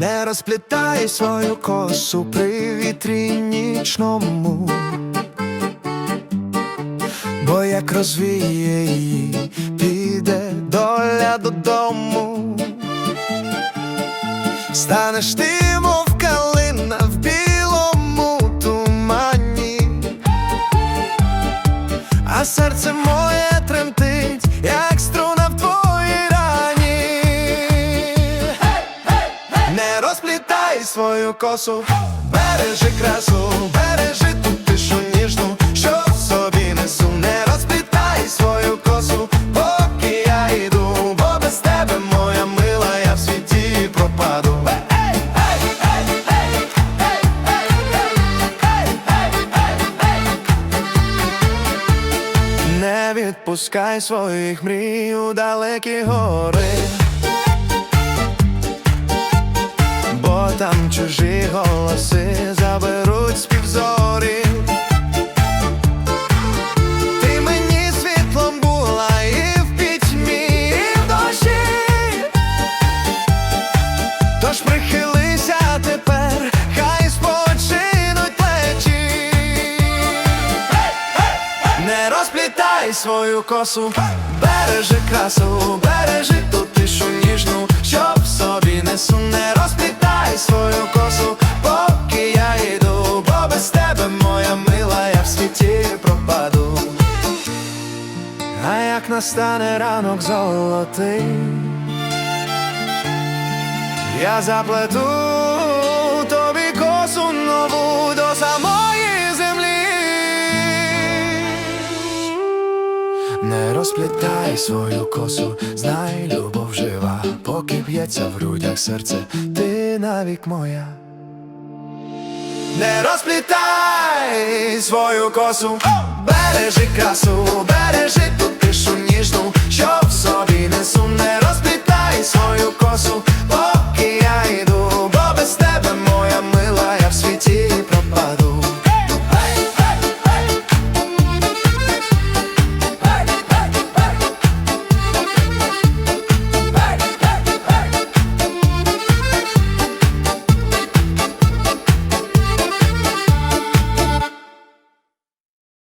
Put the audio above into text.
Не розплітай свою косу при вітрі нічному, бо як розвіє її, піде доля додому. Станеш ти, серце моє тремтить, як струна в твоїй рані. Не розплітай свою косу, бережи Не відпускай своїх мрій у далекі гори. Бо там чужі голоси заберуть співзорі. Ти мені світлом була і в пітьмі, і в дощі. Тож прихилися розплітай свою косу, бережи красу, бережи ту тишу ніжну, що в собі не розплітай свою косу, поки я йду, бо без тебе, моя мила, я в світі пропаду. А як настане ранок золотий, я заплету тобі косу нову до самої розплітай свою косу, знай, любов жива, поки б'ється в грудях серце, ти навік моя. Не розплітай свою косу, бережи красу, бережи ту тишу ніжну, що в собі не